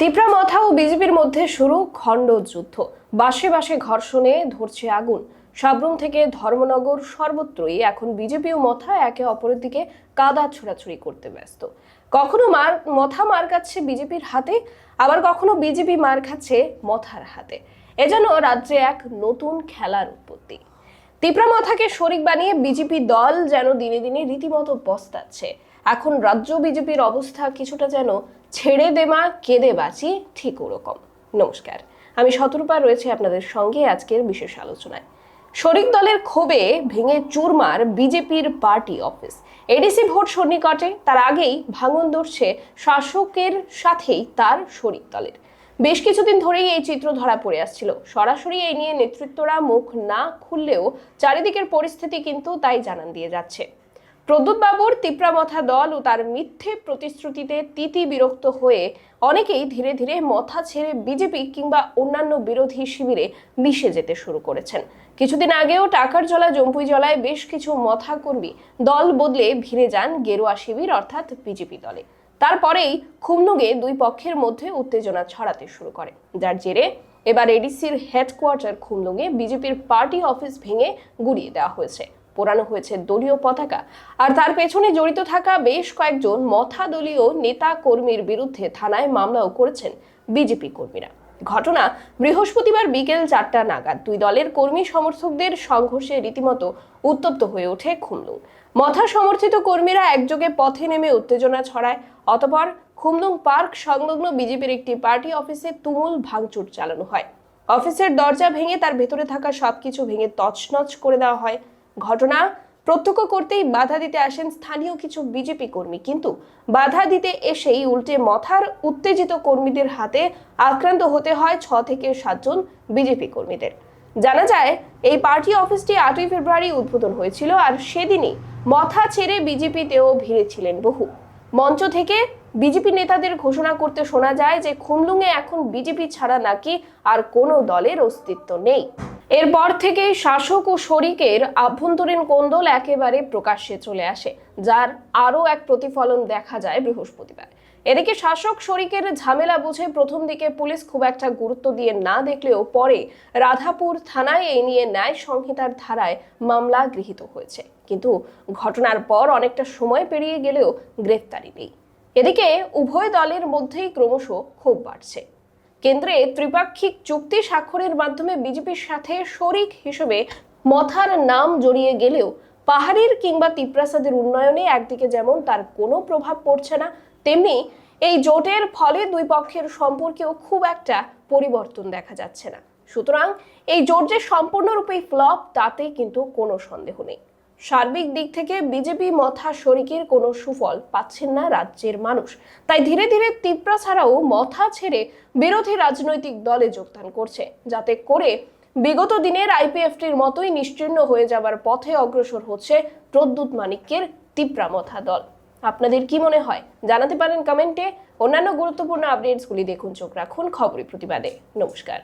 তিপ্রা মথা ও বিজেপির মধ্যে শুরু খণ্ড যুদ্ধ। বাসে বাসে ঘর্ষণে ধরছে আগুন। সাবরুম থেকে ধর্মনগর সর্বত্রই এখন বিজেপি ও মথা একে অপরের দিকে কাদা ছোড়াছুড়ি করতে ব্যস্ত। কখনো মার, মথা মার খাচ্ছে বিজেপির হাতে, আবার কখনো বিজেপি মার খাচ্ছে মথার হাতে। এজন্য রাজ্যে এক নতুন খেলার উৎপত্তি। তিপ্রা মাথাকে শরিক বানিয়ে বিজেপি দল যেন দিনে দিনে রীতিমতো পস্তাচ্ছে। এখন রাজ্য বিজেপির অবস্থা কিছুটা যেন ছেড়ে দেমা, কেঁদে বাঁচি ঠিক ওরকম। নমস্কার। আমি শতরূপা রয়েছে আপনাদের সঙ্গে আজকের বিশেষ আলোচনায়। শরিক দলের ক্ষোভে ভেঙে চুরমার বিজেপির পার্টি অফিস। এডিসি ভোট সন্নিকটে, তার আগেই ভাঙন ধরছে শাসকের সাথেই তার শরিক দলের। বেশ কিছুদিন ধরেই এই চিত্র ধরা পড়ে আসছিল। সরাসরি এই নিয়ে নেতৃত্বরা মুখ না খুললেও চারিদিকের পরিস্থিতি কিন্তু তাই জানান দিয়ে যাচ্ছে। প্রদ্যুৎ বাবুর তিপ্রামথা দল ও তার মিথ্যে প্রতিশ্রুতিতে তিতি বিরক্ত হয়ে অনেকেই ধীরে ধীরে মথা ছেড়ে বিজেপি কিংবা অন্যান্য বিরোধী শিবিরে মিশে যেতে শুরু করেছেন। কিছুদিন আগেও টাকার জলা জম্পুই জলায় বেশ কিছু মথা কর্মী দল বদলে ভিড়ে যান গেরুয়া শিবির, অর্থাৎ বিজেপি দলে। তারপরেই খুমনুগে দুই পক্ষের মধ্যে উত্তেজনা ছড়াতে শুরু করে। যার জেরে এবার এডিসির হেডকোয়ার্টার খুমলুঙে বিজেপির পার্টি অফিস ভেঙে গুড়িয়ে দেওয়া হয়েছে। পোড়ানো হয়েছে দলীয় পতাকা। আর তার পেছনে জড়িত থাকা বেশ কয়েকজন মথা দলীয় নেতা কর্মীর বিরুদ্ধে থানায় মামলাও করেছেন বিজেপি কর্মীরা। ঘটনা বৃহস্পতিবার বিকেল চারটা নাগাদ। দুই দলের কর্মী সমর্থকদের সংঘর্ষে রীতিমতো উত্তপ্ত হয়ে ওঠে খুমলুং মথা সমর্থিত কর্মীরা একযোগে পথে নেমে উত্তেজনা ছড়ায়। অতপর খুমলুং পার্ক সংলগ্ন বিজেপির একটি পার্টি অফিসে তুমুল ভাঙচুর চালানো হয়। অফিসের দরজা ভেঙে তার ভেতরে থাকা সবকিছু ভেঙে তছনছ করে দেওয়া হয়। ঘটনা প্রত্যক্ষ করতেই বাধা দিতে আসেন স্থানীয় কিছু বিজেপি কর্মী। কিন্তু বাধা দিতে এসেই উল্টে মথার উত্তেজিত কর্মীদের হাতে আক্রান্ত হতে হয় ছ থেকে সাতজন বিজেপি কর্মীদের। জানা যায়, এই পার্টি অফিসটি আটই ফেব্রুয়ারি উদ্বোধন হয়েছিল আর সেদিনই মথা ছেড়ে বিজেপিতেও ভিড়ে ছিলেন বহু। মঞ্চ থেকে বিজেপি নেতাদের ঘোষণা করতে শোনা যায় যে খুমলুঙে এখন বিজেপি ছাড়া নাকি আর কোনো দলের অস্তিত্ব নেই। এরপর থেকে শাসক ও শরিকের আভ্যন্তরীণ কোন্দল একেবারে প্রকাশ্যে চলে আসে, যার আরও এক প্রতিফলন দেখা যায় বৃহস্পতিবার। এদিকে শাসক শরিকের ঝামেলা বুঝে প্রথম দিকে পুলিশ খুব একটা গুরুত্ব দিয়ে না দেখলেও পরে রাধাপুর থানায় এই নিয়ে ন্যায় সংহিতার ধারায় মামলা গৃহীত হয়েছে। কিন্তু ঘটনার পর অনেকটা সময় পেরিয়ে গেলেও গ্রেফতারি নেই। এদিকে উভয় দলের মধ্যেই ক্রমশ ক্ষোভ বাড়ছে। কেন্দ্রে ত্রিপাক্ষিক চুক্তি স্বাক্ষরের মাধ্যমে বিজেপির সাথে শরিক হিসেবে মথার নাম জড়িয়ে গেলেও পাহাড়ির কিংবা তিপ্রাসাদের উন্নয়নে একদিকে যেমন তার কোনো প্রভাব পড়ছে না, তেমনি এই জোটের ফলে দুই পক্ষের সম্পর্কেও খুব একটা পরিবর্তন দেখা যাচ্ছে না। সুতরাং এই জোট যে সম্পূর্ণরূপে ফ্লপ, তাতে কিন্তু কোনো সন্দেহ নেই। সার্বিক দিক থেকে বিজেপি মথা শরিকের কোনো সুফল পাচ্ছেন না রাজ্যের মানুষ। তাই ধীরে ধীরে তিপ্রা ছাড়াও মথা ছেড়ে বিরোধী রাজনৈতিক দলে যোগদান করছে, যাতে করে বিগত দিনের আইপিএফটির মতোই নিশ্চিহ্ন হয়ে যাবার পথে অগ্রসর হচ্ছে প্রদ্যুৎ মানিক্যের তিপ্রা মথা দল। আপনাদের কি মনে হয়? জানাতে পারেন কমেন্টে। অন্যান্য গুরুত্বপূর্ণ আপডেটসগুলি দেখুন, চোখ রাখুন খবরের প্রতিবাদে। নমস্কার।